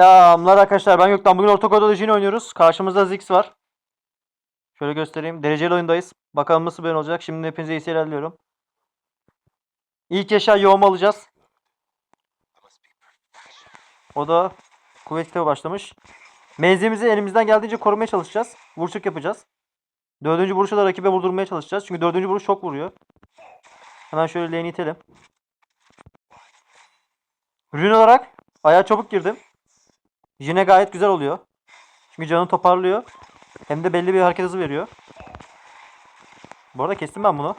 Selamlar arkadaşlar ben Gökten. Bugün Orta Koda Legion oynuyoruz. Karşımızda Ziggs var. Şöyle göstereyim. Dereceli oyundayız. Bakalım nasıl oyun olacak. Şimdi hepinize iyi seyirler diliyorum. İlk eşya yoğum alacağız. O da kuvvet başlamış. Menzilimizi elimizden geldiğince korumaya çalışacağız. Vuruşuk yapacağız. Dördüncü vuruşu da rakibe vurdurmaya çalışacağız. Çünkü dördüncü vuruş çok vuruyor. Hemen şöyle lane'i itelim. Rune olarak ayağa çabuk girdim. Yine gayet güzel oluyor. Çünkü canı toparlıyor. Hem de belli bir hareket hızı veriyor. Bu arada kestim ben bunu.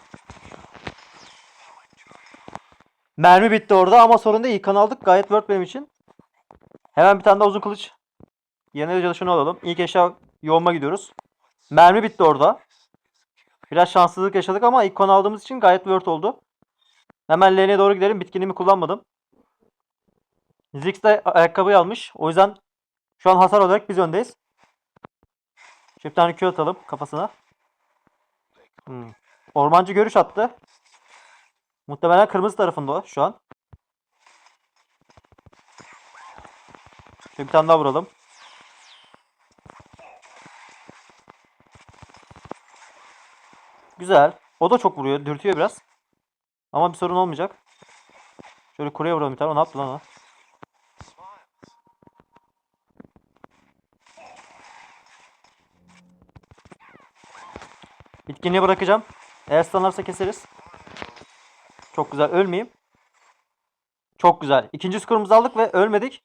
Mermi bitti orada ama sorun değil. Kan aldık. Gayet worth benim için. Hemen bir tane daha uzun kılıç. Yerine de çalışanı alalım. İlk eşya yoğunma gidiyoruz. Mermi bitti orada. Biraz şanssızlık yaşadık ama ilk konu aldığımız için gayet worth oldu. Hemen lane'e doğru gidelim. Bitkinliğimi kullanmadım. Ziggs de ayakkabıyı almış. O yüzden şu an hasar olarak biz öndeyiz. Şu bir tane Q atalım kafasına. Hmm. Ormancı görüş attı. Muhtemelen kırmızı tarafında o şu an. Şöyle bir tane daha vuralım. Güzel. O da çok vuruyor. Dürtüyor biraz. Ama bir sorun olmayacak. Şöyle kureye vuralım bir tane. O ne yaptı lan o? Bitkinliği bırakacağım. Eğer stunlarsa keseriz. Çok güzel. Ölmeyeyim. Çok güzel. İkinci skorumuzu aldık ve ölmedik.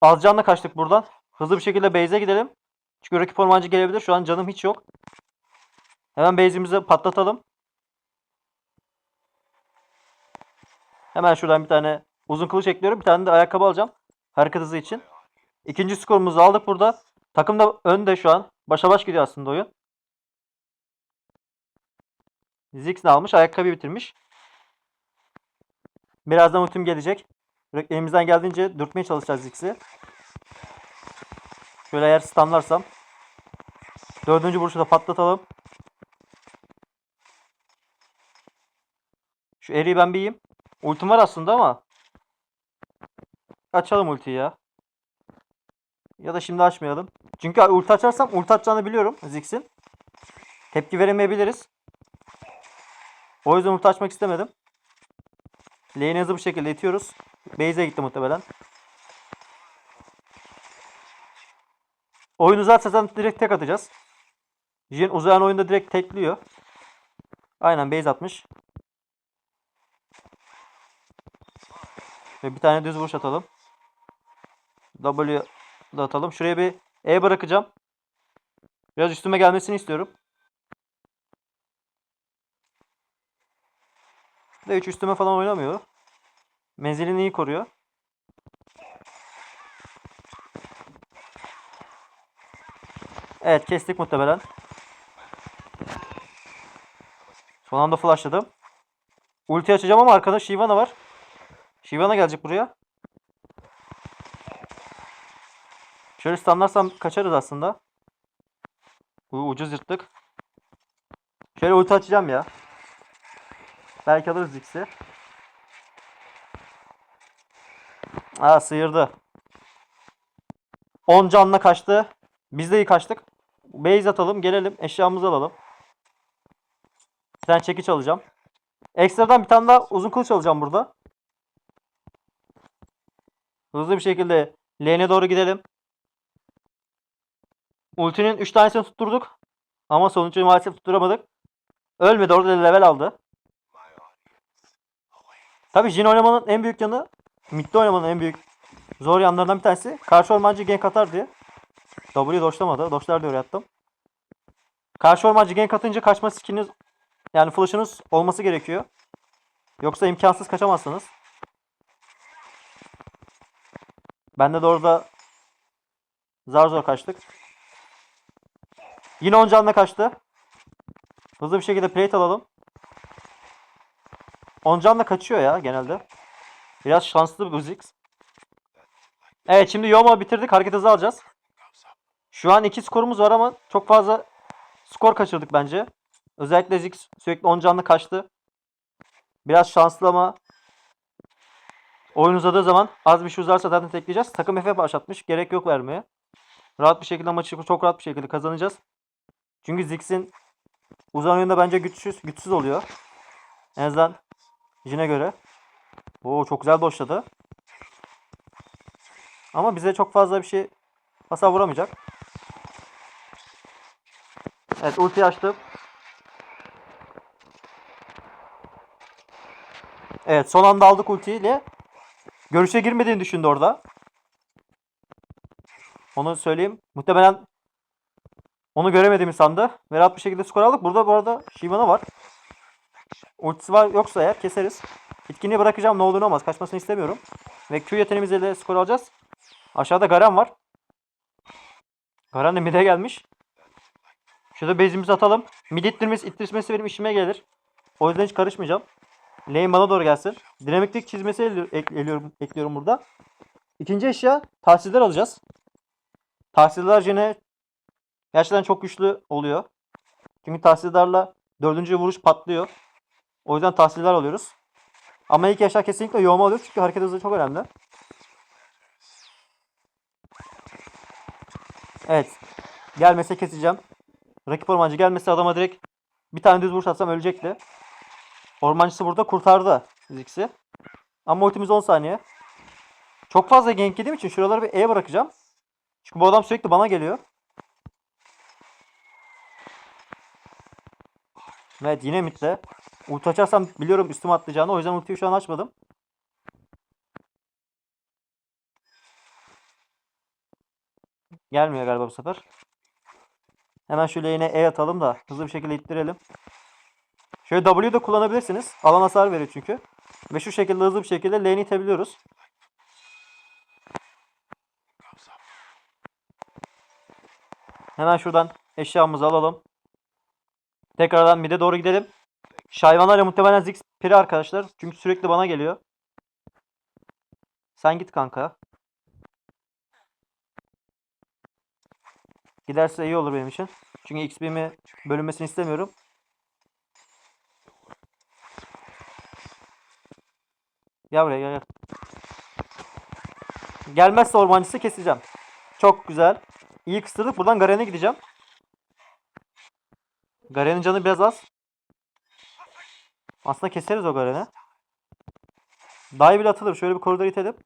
Az canla kaçtık buradan. Hızlı bir şekilde base'e gidelim. Çünkü rakip ormancı gelebilir. Şu an canım hiç yok. Hemen base'imizi patlatalım. Hemen şuradan bir tane uzun kılıç ekliyorum. Bir tane de ayakkabı alacağım. Hareket hızı için. İkinci skorumuzu aldık burada. Takım da önde şu an. Başa baş gidiyor aslında oyun. Ne almış? Ayakkabı bitirmiş. Birazdan ultim gelecek. Elimizden geldiğince dürtmeye çalışacağız Ziggs'i. Şöyle eğer stunlarsam. Dördüncü vuruşu da patlatalım. Şu eriği ben bir yiyeyim. Ultim var aslında ama. Açalım ultiyi ya. Ya da şimdi açmayalım. Çünkü ulti açarsam ulti atacağını biliyorum Ziggs'in. Tepki veremeyebiliriz. O yüzden ulti açmak istemedim. Lane'i hızlı bir şekilde itiyoruz. Base'e gitti muhtemelen. Oyunu zaten direkt tek atacağız. Jin uzayan oyunda direkt tekliyor. Aynen base atmış. Ve bir tane düz vuruş atalım. W da atalım. Şuraya bir E bırakacağım. Biraz üstüme gelmesini istiyorum. De hiç üstüme falan oynamıyor. Menzilini iyi koruyor. Evet kestik muhtemelen. Son anda flashladım. Ulti açacağım ama arkada Shyvana var. Shyvana gelecek buraya. Şöyle stunlarsam kaçarız aslında. Ucuz yırttık. Şöyle ulti açacağım ya. Belki alırız X'i. Aa sıyırdı. 10 canla kaçtı. Biz de iyi kaçtık. Base atalım gelelim eşyamızı alalım. Bir tane çekiç alacağım. Ekstradan bir tane daha uzun kılıç alacağım burada. Hızlı bir şekilde lane'e doğru gidelim. Ultinin 3 tanesini tutturduk. Ama sonucu maalesef tutturamadık. Ölmedi orada level aldı. Tabii Jin oynamanın en büyük yanı midde oynamanın en büyük zor yanlarından bir tanesi. Karşı ormancı gank atar diye. W doşlamadı. Doşlar diyor yattım. Karşı ormancı gank atınca kaçma skilliniz yani flash'ınız olması gerekiyor. Yoksa imkansız kaçamazsınız. Bende de orada zar zor kaçtık. Yine 10 canla kaçtı. Hızlı bir şekilde plate alalım. 10 canla kaçıyor ya genelde. Biraz şanslı bir Ziggs. Evet şimdi Yoma bitirdik. Hareket hızı alacağız. Şu an 2 skorumuz var ama çok fazla skor kaçırdık bence. Özellikle Ziggs sürekli 10 canlı kaçtı. Biraz şanslı ama Oyun uzadığı zaman az bir şey uzarsa zaten tekleyeceğiz. Takım FF başlatmış. Gerek yok vermeye. Rahat bir şekilde maçı çok rahat bir şekilde kazanacağız. Çünkü Ziggs'in uzan oyunda bence güçsüz güçsüz oluyor. En azından Jin'e göre. Oo çok güzel boşladı. Ama bize çok fazla bir şey hasar vuramayacak. Evet ulti açtım. Evet son anda aldık ultiyle. Görüşe girmediğini düşündü orada. Onu söyleyeyim. Muhtemelen onu göremediğimi sandı. Ve rahat bir şekilde skor aldık. Burada bu arada Shivana var. Ultisi var yoksa eğer keseriz. Etkinliği bırakacağım ne olduğunu olmaz. Kaçmasını istemiyorum. Ve Q yeteneğimizle de skor alacağız. Aşağıda Garen var. Garen de mid'e gelmiş. Şurada base'imizi atalım. Mid ittirmesi, ittirmesi benim işime gelir. O yüzden hiç karışmayacağım. Lane bana doğru gelsin. Dinamiklik çizmesi eli- ek- eliyorum, ekliyorum burada. İkinci eşya tahsiller alacağız. Tahsiller yine gerçekten çok güçlü oluyor. Çünkü tahsillerle dördüncü vuruş patlıyor. O yüzden tahsiller alıyoruz. Ama ilk eşya kesinlikle yoğuma alıyoruz çünkü hareket hızı çok önemli. Evet. Gelmese keseceğim. Rakip ormancı gelmese adama direkt bir tane düz vuruş atsam ölecekti. Ormancısı burada kurtardı Ziggs'i. Ama ultimiz 10 saniye. Çok fazla gank yediğim için şuraları bir E bırakacağım. Çünkü bu adam sürekli bana geliyor. Evet yine midde. Ulti açarsam biliyorum üstüme atlayacağını. O yüzden ultiyi şu an açmadım. Gelmiyor galiba bu sefer. Hemen şöyle yine E atalım da hızlı bir şekilde ittirelim. Şöyle W de kullanabilirsiniz. Alan hasar veriyor çünkü. Ve şu şekilde hızlı bir şekilde lane'i itebiliyoruz. Hemen şuradan eşyamızı alalım. Tekrardan mid'e doğru gidelim. Şayvanlarla muhtemelen Ziggs piri arkadaşlar. Çünkü sürekli bana geliyor. Sen git kanka. Giderse iyi olur benim için. Çünkü XP'mi bölünmesini istemiyorum. Gel buraya gel gel. Gelmezse ormancısı keseceğim. Çok güzel. İyi kıstırdık. Buradan Garen'e gideceğim. Garen'in canı biraz az. Aslında keseriz o Garen'i. Dive bile atılır. Şöyle bir koridor itelim.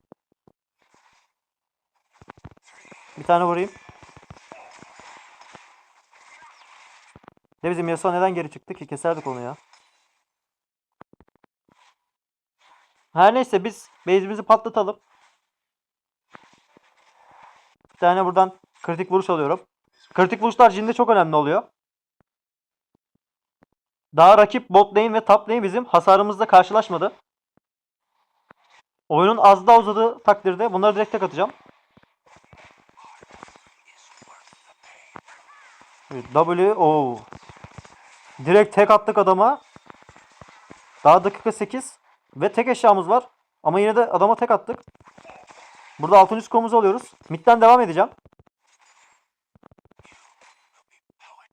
Bir tane vurayım. Ne bizim Yasuo neden geri çıktı ki? Keserdik onu ya. Her neyse biz base'imizi patlatalım. Bir tane buradan kritik vuruş alıyorum. Kritik vuruşlar Jin'de çok önemli oluyor. Daha rakip bot lane ve top lane bizim hasarımızla karşılaşmadı. Oyunun az daha uzadığı takdirde bunları direkt tek atacağım. W o Direkt tek attık adama. Daha dakika 8 ve tek eşyamız var. Ama yine de adama tek attık. Burada 6. skorumuzu alıyoruz. Mid'den devam edeceğim.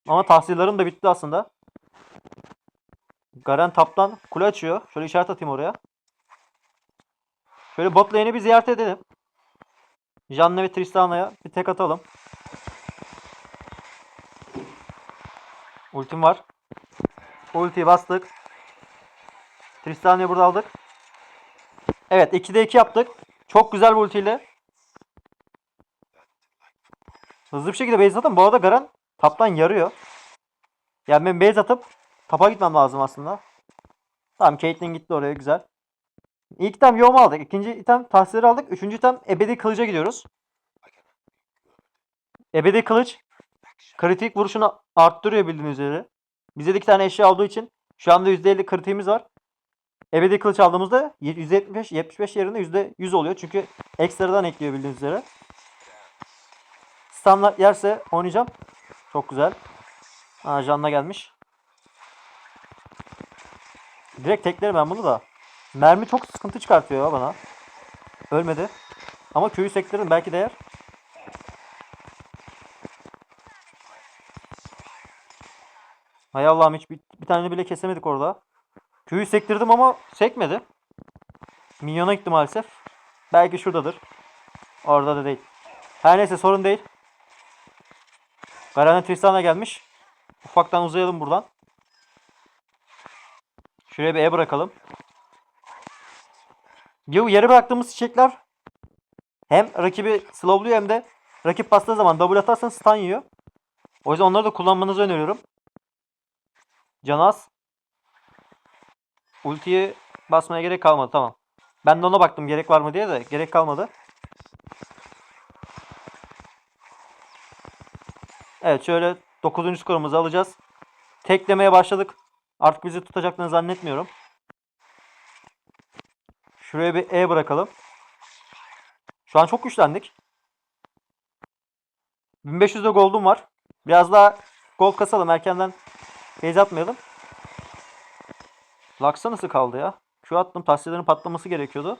Ama tahsillerim de bitti aslında. Garen taptan kule açıyor. Şöyle işaret atayım oraya. Şöyle bot lane'i bir ziyaret edelim. Janne ve Tristana'ya bir tek atalım. Ultim var. Ultiyi bastık. Tristana'yı burada aldık. Evet 2'de 2 yaptık. Çok güzel bir ultiyle. Hızlı bir şekilde base atalım. Bu arada Garen taptan yarıyor. Yani ben base atıp tapa gitmem lazım aslında. Tamam Caitlyn gitti oraya güzel. İlk item Yom aldık. İkinci item tahsilleri aldık. Üçüncü item ebedi kılıca gidiyoruz. Ebedi kılıç kritik vuruşunu arttırıyor bildiğiniz üzere. Bize de iki tane eşya olduğu için şu anda %50 kritiğimiz var. Ebedi kılıç aldığımızda %75 75 yerine %100 oluyor. Çünkü ekstradan ekliyor bildiğiniz üzere. Standart yerse oynayacağım. Çok güzel. Aa gelmiş. Direkt teklerim ben bunu da. Mermi çok sıkıntı çıkartıyor bana. Ölmedi. Ama köyü sektirin belki değer. Hay Allah'ım hiç bir, bir tane bile kesemedik orada. Köyü sektirdim ama sekmedi. Minyona gitti maalesef. Belki şuradadır. Orada da değil. Her neyse sorun değil. Garana Tristan'a gelmiş. Ufaktan uzayalım buradan. Şuraya bir E bırakalım. Yere bıraktığımız çiçekler hem rakibi slowluyor hem de rakip bastığı zaman double atarsan stun yiyor. O yüzden onları da kullanmanızı öneriyorum. Canaz. Ultiyi basmaya gerek kalmadı tamam. Ben de ona baktım gerek var mı diye de gerek kalmadı. Evet şöyle 9. skorumuzu alacağız. Teklemeye başladık. Artık bizi tutacaklarını zannetmiyorum. Şuraya bir E bırakalım. Şu an çok güçlendik. 1500'de gold'um var. Biraz daha gold kasalım. Erkenden base atmayalım. Lux'a nasıl kaldı ya? Q attım. Tahsillerin patlaması gerekiyordu.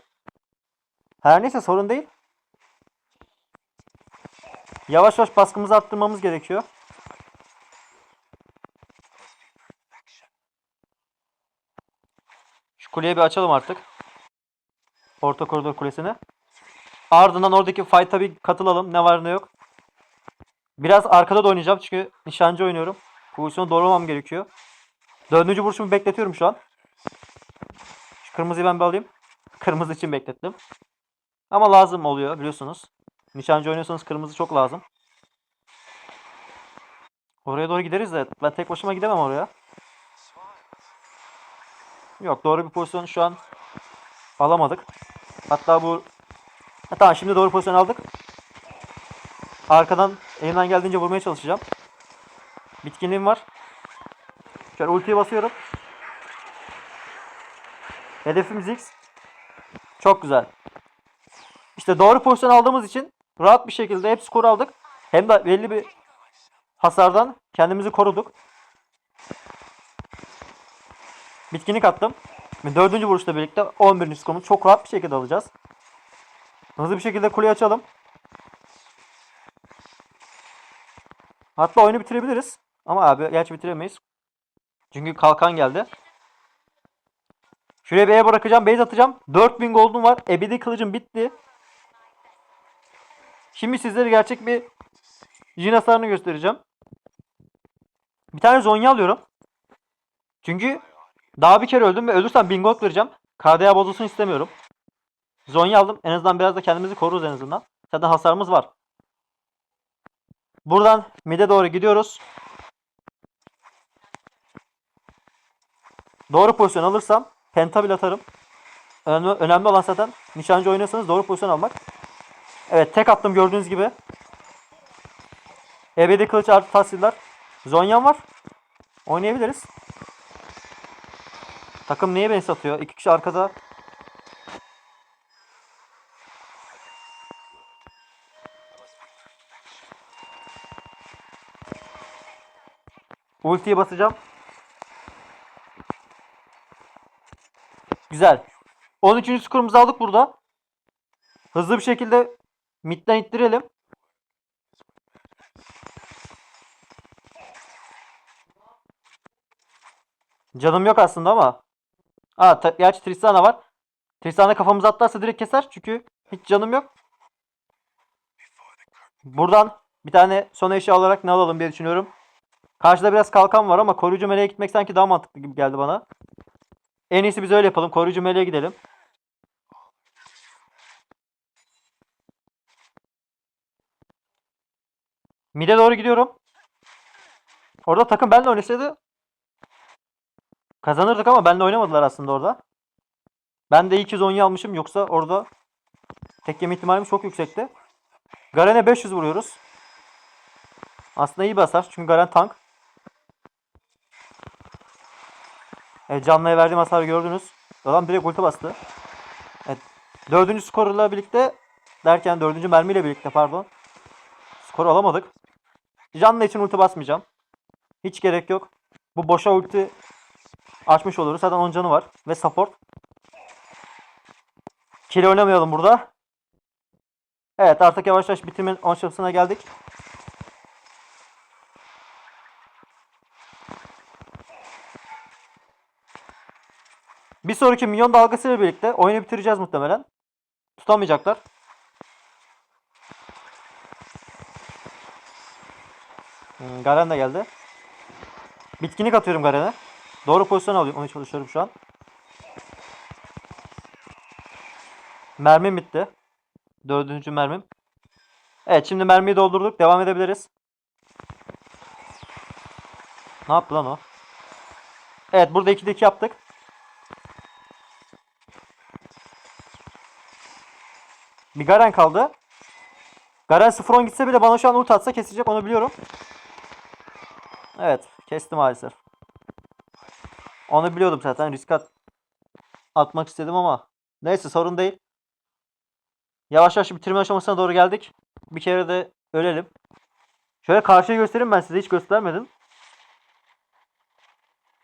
Her neyse sorun değil. Yavaş yavaş baskımızı arttırmamız gerekiyor. Şu kuleyi bir açalım artık. Orta koridor kulesini. Ardından oradaki fight'a bir katılalım. Ne var ne yok. Biraz arkada da oynayacağım çünkü nişancı oynuyorum. Pozisyonu doğrulamam gerekiyor. Dördüncü vuruşumu bekletiyorum şu an. Şu kırmızıyı ben bir alayım. Kırmızı için beklettim. Ama lazım oluyor biliyorsunuz. Nişancı oynuyorsanız kırmızı çok lazım. Oraya doğru gideriz de ben tek başıma gidemem oraya. Yok doğru bir pozisyon şu an alamadık. Hatta bu ha, tamam şimdi doğru pozisyon aldık. Arkadan elimden geldiğince vurmaya çalışacağım. Bitkinliğim var. Şöyle ultiyi basıyorum. Hedefimiz X. Çok güzel. İşte doğru pozisyon aldığımız için rahat bir şekilde hep skor aldık. Hem de belli bir hasardan kendimizi koruduk. Bitkinlik attım. Ve dördüncü vuruşla birlikte 11. skorumuzu çok rahat bir şekilde alacağız. Hızlı bir şekilde kuleyi açalım. Hatta oyunu bitirebiliriz. Ama abi gerçi bitiremeyiz. Çünkü kalkan geldi. Şuraya bir E bırakacağım. Base atacağım. 4000 gold'um var. Ebedi kılıcım bitti. Şimdi sizlere gerçek bir jin göstereceğim. Bir tane Zonya alıyorum. Çünkü daha bir kere öldüm ve ölürsem 1000 gold vereceğim. KDA bozulsun istemiyorum. Zonya aldım. En azından biraz da kendimizi koruruz en azından. Zaten hasarımız var. Buradan mid'e doğru gidiyoruz. Doğru pozisyon alırsam pentabil atarım. Önemli, önemli olan zaten nişancı oynuyorsanız doğru pozisyon almak. Evet tek attım gördüğünüz gibi. Ebedi kılıç artı tahsiller. Zonyan var. Oynayabiliriz. Takım niye beni satıyor? İki kişi arkada. Ultiyi basacağım. Güzel. 13. skorumuzu aldık burada. Hızlı bir şekilde midden ittirelim. Canım yok aslında ama. Aa, ta- gerçi Tristana var. Tristana kafamıza atlarsa direkt keser. Çünkü hiç canım yok. Buradan bir tane son eşya olarak ne alalım diye düşünüyorum. Karşıda biraz kalkan var ama koruyucu meleğe gitmek sanki daha mantıklı gibi geldi bana. En iyisi biz öyle yapalım. Koruyucu meleğe gidelim. Mid'e doğru gidiyorum. Orada takım benle oynasaydı kazanırdık ama benle oynamadılar aslında orada. Ben de iyi ki Zonya almışım yoksa orada tek yeme ihtimalimiz çok yüksekti. Garen'e 500 vuruyoruz. Aslında iyi basar çünkü Garen tank. Evet, canlıya verdiğim hasarı gördünüz. Adam direkt ulti bastı. Evet. Dördüncü skorla birlikte derken dördüncü mermiyle birlikte pardon. Skor alamadık. Canlı için ulti basmayacağım. Hiç gerek yok. Bu boşa ulti açmış oluruz. Zaten 10 canı var. Ve support. Kill oynamayalım burada. Evet artık yavaş yavaş bitirimin 10 şapısına geldik. Bir sonraki minyon dalgasıyla birlikte oyunu bitireceğiz muhtemelen. Tutamayacaklar. Hmm, Garen de geldi. Bitkinlik atıyorum Garen'e. Doğru pozisyon. Onu çalışıyorum şu an. Mermim bitti. Dördüncü mermim. Evet şimdi mermiyi doldurduk. Devam edebiliriz. Ne yaptı lan o? Evet burada 2'de 2 yaptık. Bir Garen kaldı. Garen 0-10 gitse bile bana şu an ult atsa kesecek onu biliyorum. Evet kesti maalesef. Onu biliyordum zaten risk at atmak istedim ama neyse sorun değil. Yavaş yavaş bitirme aşamasına doğru geldik. Bir kere de ölelim. Şöyle karşıya göstereyim ben size hiç göstermedim.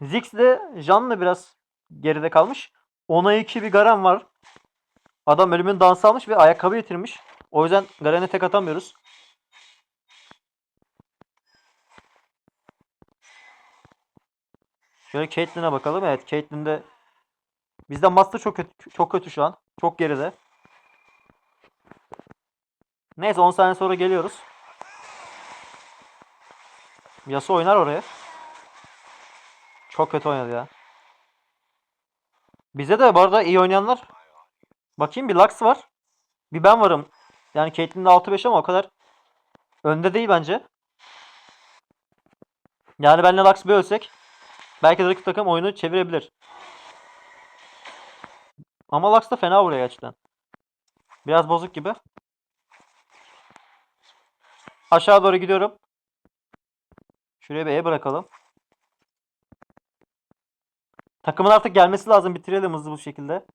Ziggs de Jan'la biraz geride kalmış. 10'a 2 bir Garen var. Adam ölümün dansı almış ve ayakkabı getirmiş. O yüzden Garen'e tek atamıyoruz. Şöyle Caitlyn'e bakalım. Evet Caitlyn'de bizden Master çok kötü, çok kötü şu an. Çok geride. Neyse 10 saniye sonra geliyoruz. Yasuo oynar oraya. Çok kötü oynadı ya. Bize de bu arada iyi oynayanlar. Bakayım bir Lux var. Bir ben varım. Yani Caitlyn'de 6-5 ama o kadar önde değil bence. Yani benle Lux bir ölsek belki de rakip takım oyunu çevirebilir. Ama Lux da fena vuruyor gerçekten. Biraz bozuk gibi. Aşağı doğru gidiyorum. Şuraya bir E bırakalım. Takımın artık gelmesi lazım. Bitirelim hızlı bu şekilde.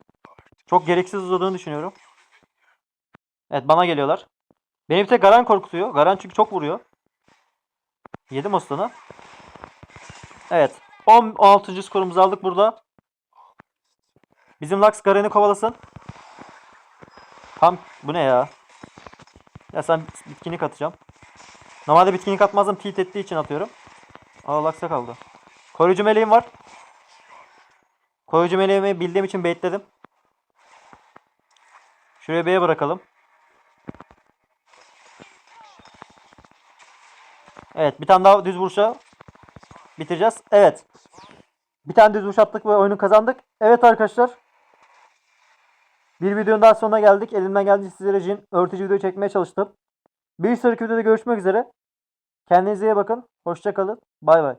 Çok gereksiz uzadığını düşünüyorum. Evet bana geliyorlar. Beni bir tek Garan korkutuyor. Garan çünkü çok vuruyor. Yedim aslanı. Evet. 16. skorumuzu aldık burada. Bizim Lux Garen'i kovalasın. Tam bu ne ya? Ya sen bitkinlik atacağım. Normalde bitkinlik atmazdım. Tilt ettiği için atıyorum. Aa Lux'a kaldı. Koruyucu meleğim var. Koruyucu meleğimi bildiğim için baitledim. Şuraya B'ye bırakalım. Evet bir tane daha düz vuruşa bitireceğiz. Evet. Bir tane düz vuruş attık ve oyunu kazandık. Evet arkadaşlar. Bir videonun daha sonuna geldik. Elimden geldiğince sizler için öğretici video çekmeye çalıştım. Bir sonraki videoda görüşmek üzere. Kendinize iyi bakın. Hoşça kalın. Bay bay.